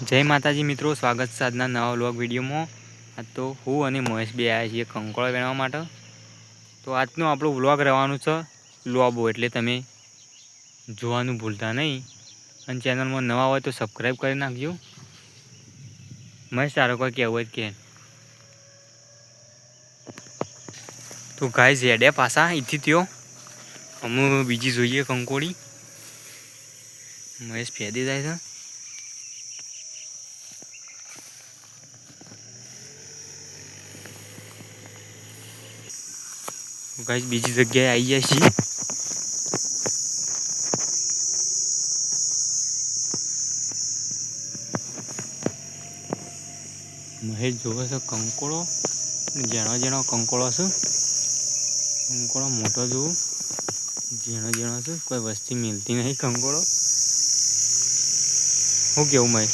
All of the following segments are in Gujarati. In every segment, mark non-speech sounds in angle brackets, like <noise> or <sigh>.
જય માતાજી મિત્રો, સ્વાગત આજના નવા વ્લોગ વિડીયોમાં. આ તો હું અને મહેશ બે આવ્યા છીએ કંકોળો વેણવા માટે. તો આજનો આપણો વ્લોગ રહેવાનું છે લોબો, એટલે તમે જોવાનું ભૂલતા નહીં. અને ચેનલમાં નવા હોય તો સબસ્ક્રાઈબ કરી નાખજો. મહેશ, તારો કોઈ કહેવું હોય કે તો ગાય ઝેડે પાછા અહીંથી થયો. અમુ બીજી જોઈએ કંકોળી. મહેશ ફેદી જાય છે. ગાઈસ, બીજી જગ્યાએ આવી ગયા છીએ. મહેશ જોવે છે કંકોળો. ઝીણો ઝીણો કંકોળો છે. કંકોળો મોટો જોવું. ઝીણો ઝીણો છે. કોઈ વસ્તી મિલતી નહીં કંકોળો. શું કેવું, મહેશ?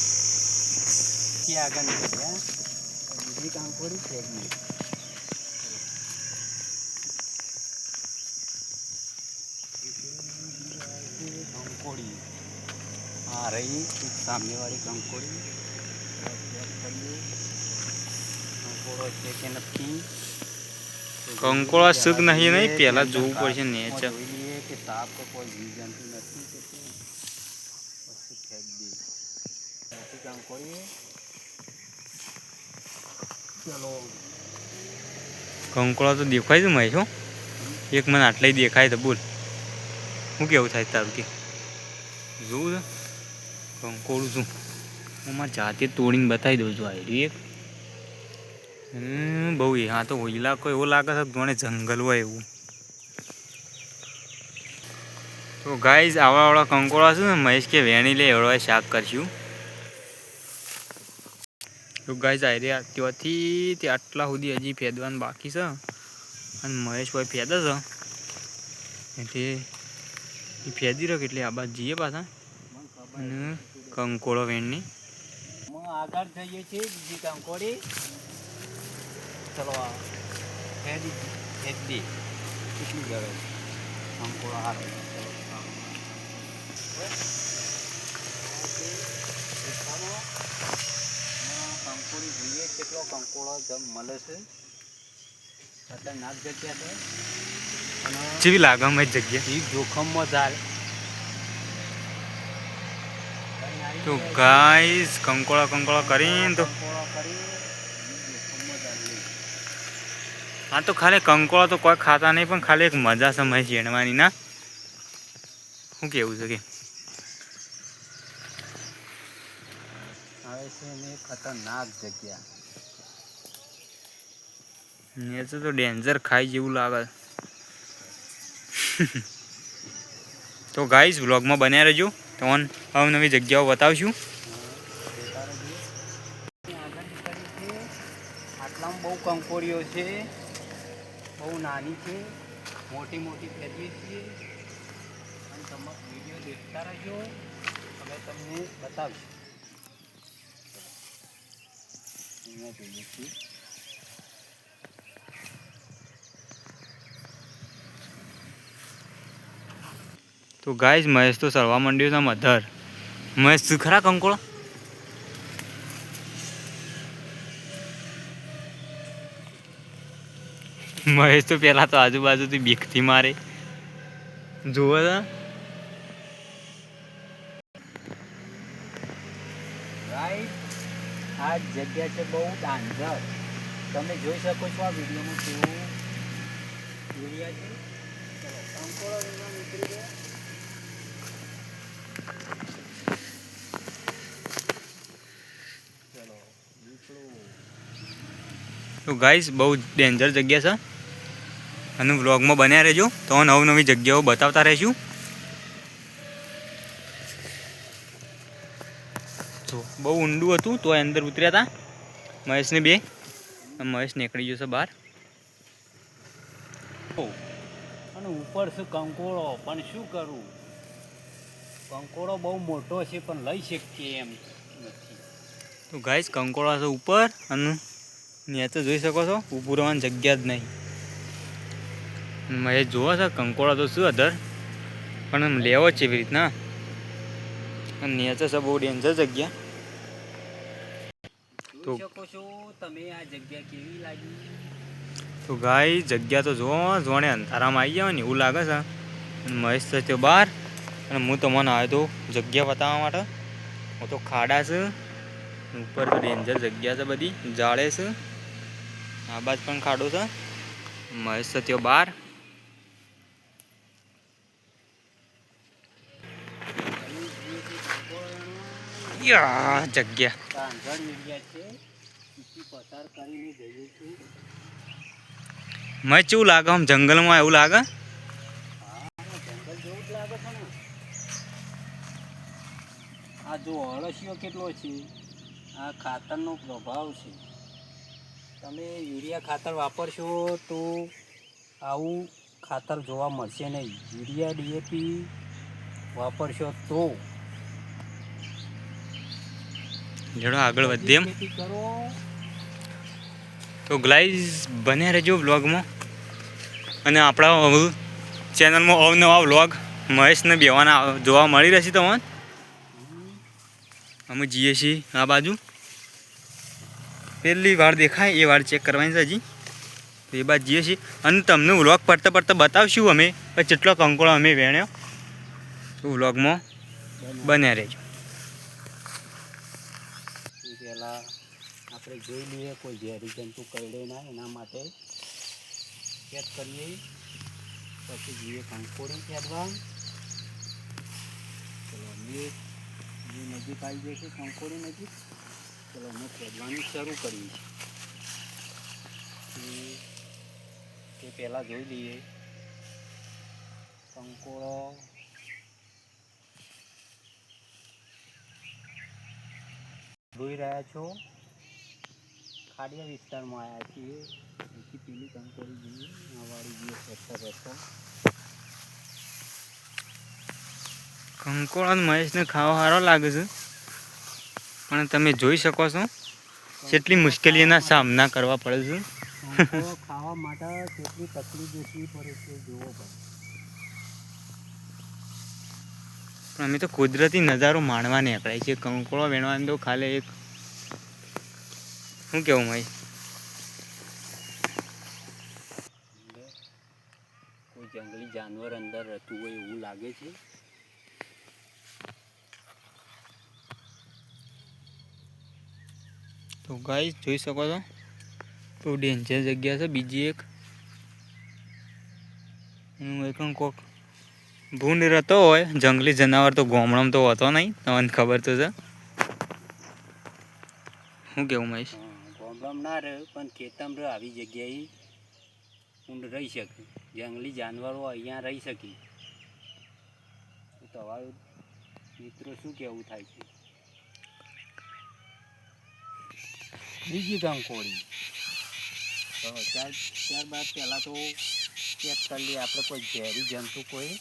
આગળ બીજી કંકોળી ફેંકી હા કંકોડી કંકોડો છે કે નથી? કંકોળો સુખ નહીં નહીં પહેલા જોવું પડશે નેચર કે સાપ કે કોઈ જીવજંતુ નથી કે. પછી ફેંકી મોટી કંકોડી ચલો. કંકોળા તો દેખાય છે મહેશ હો. એક મને આટલે દેખાય તો બોલ. શું કેવું થાય તારું કે? જોવું છે? કંકોળું છું. હું મારી જાતે તોડીને બતાવી દઉં છું આયરી એક. બહુ એ, હા તો ઇલાકો એવો લાગે છે જાણે જંગલ હોય એવું. તો ગાઈઝ આવા આવડા કંકોળા છે ને, મહેશ કે વેણી લે, એવડો શાક કરશું. તો ગાઈઝ આયરી ત્યાંથી તે આટલા સુધી હજી ફેદવાનું બાકી છે. અને મહેશ ભાઈ ફેદે છે. એટલે એ ફેદી રહ્યો એટલે આ બાદ જઈએ પાછા. અને કંકોળો વેણની. આગળ જઈએ છીએ બીજી કંકોડી ચલો ફેદી ફેરી કેટલી ગળે કંકોળો હારો કંકોડી જોઈએ કેટલો કંકોળો જમ મળે છે. ખતરનાક જગ્યા છે. જેવી લાગે અમે જગ્યા. એ જોખમમાં જાય. તો ગાઈસ કંકોળા કંકોળા કરીને તો હા તો ખાલી કંકોળા તો કોઈ ખાતા નહીં પણ ખાલી એક મજા છે મહેશ ઝીણવાની ના? શું કેવું છે કે? આવે છે ને ખતરનાક જગ્યા. નેચર તો ડેન્જર ખાઈ જેવું લાગે <laughs> તો ગાઈઝ વ્લોગમાં બન્યા રહેજો. તમને અવનવી જગ્યાઓ બતાવશું. આટલામાં બહુ કંકોડીઓ છે. બહુ નાની છે. મોટી મોટી ફેરવી છે. અને તમે વીડિયો દેખતા રહેજો. અમે તમને બતાવીશું. અહીંયા જોઈએ છીએ તો ગાઈઝ મહેશ તો સરવા માંડ્યો છે મધર મહેશ, તું ખરા કંકોળો? મહેશ તો પેલા તો આજુબાજુથી બીકથી મારે. જુઓ તો. આ જગ્યા છે બહુ ડાંજર તમે જોઈ શકો છો આ વિડીયોમાં કેવું ચલો કંકોડો લેવા નીકળી ગયા ચલો નીકળો તો ગાઈસ બહુ ડેન્જર જગ્યા છે. અને વ્લોગમાં બન્યા રહેજો. તો નવી નવી જગ્યાઓ બતાવતા રહીશું. જો બહુ ઊંડું હતું તો અંદર ઉતર્યા હતા મહેશને બે. મહેશ નીકળી ગયો છે બહાર. અને ઉપર છે કંકોળો પણ શું કરું? કંકોળો બહુ મોટો છે પણ લઈ શકીએ એમ નથી. તો ગાઈસ કંકોળા છે ઉપર અને નીચે જોઈ શકો છો ઊભું રહેવાની જગ્યા જ નહીં. મહેશ જોવો છે કંકોળા તો શું અધર? પણ લેવો છે એવી રીતના. અને નીચે છે બહુ ડેન્જર જગ્યા. જોઈ શકો છો તમે આ જગ્યા કેવી લાગી? તો ગાય જગ્યા તો જોવા જોણે અંધારામાં આવી જાય ને એવું લાગે છે. મહેશ થયો ત્યાં બહાર. અને હું તમને આવ્યો તો જગ્યા બતાવવા માટે. હું તો ખાડા છે. ઉપર તો ડેન્જર જગ્યા છે બધી જાળે છે. આ બાજ પણ ખાડો છે. મહેશ સત્યો બાર. જગ્યા. જઈએ કેવું લાગે? આમ જંગલમાં એવું લાગે? હા જંગલ જેવું જ લાગે છે ને આ જો અળસિયો કેટલો છે? આ ખાતરનો પ્રભાવ છે. તમે યુરિયા ખાતર વાપરશો તો આવું ખાતર જોવા મળશે નહીં. યુરિયા ડીએપી વાપરશો તો. જડો આગળ વધીએ એમ. કરો. તો ગ્લાઇઝ બન્યા રહેજો વ્લોગમાં. અને આપણા ચેનલમાં અવનવા વ્લોગ મહેશને બેવાના જોવા મળી રહેશે તમને. અમે જઈએ છીએ આ બાજુ. પહેલી વાર દેખાય, એ વાર ચેક કરવાની છે હજી. તો એ બાદ જઈએ છીએ. અને તમને વ્લોગ પડતા પડતા બતાવશું અમે જેટલો કંકોળો અમે વેણ્યો. તો વ્લોગમાં બન્યા રહેજો. પહેલાં આપણે જોઈ લઈએ, કોઈ ઝેરી જંતુ કરડે ના, એના માટે ચેક કરીએ. પછી જઈએ કંકોળી અમે નજીક આવી જાય છે કંકોડી નજીક. ચલો અમે ખેડવાનું શરૂ કરીએ છીએ તે પહેલાં જોઈ લઈએ. કંકોળો. જોઈ રહ્યા છો? ખાડિયા વિસ્તારમાં આવ્યા છીએ. એથી પેલી કંકોળી જોઈએ. આ વાળી જોઈએ રસ્તો રસ્તો કંકોળા મહેશને ખાવા સારો લાગે છે. પણ તમે જોઈ શકો છો કેટલી મુશ્કેલીઓના સામના કરવા પડે છે. ખાવા માટે કેટલી તકલીફ વેઠવી પડે છે જોવો પણ અમે તો કુદરતી નજારો માણવા નીકળાય છે. કંકોળો વેણવાનું તો ખાલી એક શું કેવું ભાઈ? કોઈ જંગલી જાનવર અંદર રહેતું હોય એવું લાગે છે? તો ગાઈ જોઈ શકો છો. તો ડેન્જર જગ્યા છે. બીજી એક. એનું એક કોક ભૂંડ રહેતો હોય જંગલી જનાવર તો ગોમડામાં તો હોતો નહીં. તમને ખબર તો છે. શું કેવું મહેશ? હા, ના રહે પણ ખેતમ રહે આવી જગ્યાએ ઊંડ રહી શકે. જંગલી જાનવરો અહીંયા રહી શકે. તમારું મિત્રો શું કહેવું થાય છે? બીજી કંકોડી ત્યાર, ત્યારબાદ પહેલાં તો ચેક કરી લઈએ, આપણે કોઈ ઝેરી જંતુ કોઈ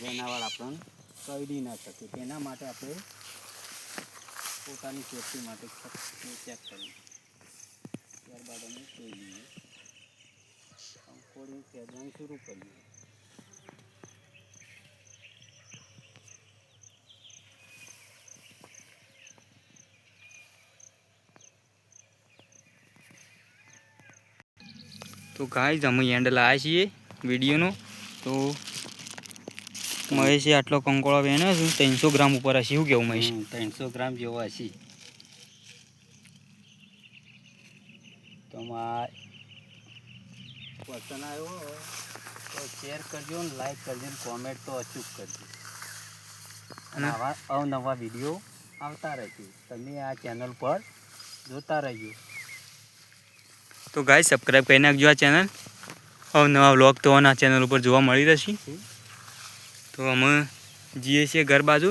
જેનાવાળ આપણને કરડી ના શકે. તેના માટે આપણે પોતાની સેફટી માટે ચેક કરીએ ત્યારબાદ અમે જોઈ લઈએ કંકોડી શરૂ કરીએ. તો ગાઈઝ અમે એન્ડ લાવ્યા છીએ વિડીયોનો તો મહેશે આટલો કંકોળો વેણ્યો છે ત્રણસો ગ્રામ ઉપર હશે. શું કેવું મહેશ? ત્રણસો ગ્રામ જેવો હશે. તો આ પસંદ આવ્યો તો શેર કરજો ને લાઈક કરજો ને કોમેન્ટ તો અચૂક કરજો. અને અને- આવા અવનવા વીડિયો આવતા રહેજો. તમે આ ચેનલ પર જોતા રહેજો. તો ગાય સબસ્ક્રાઈબ કરી નાખજો આ ચેનલ અવનવા વ્લોગ તો આ ચેનલ ઉપર જોવા મળી રહેશે. તો અમે જઈએ છીએ ઘર બાજુ.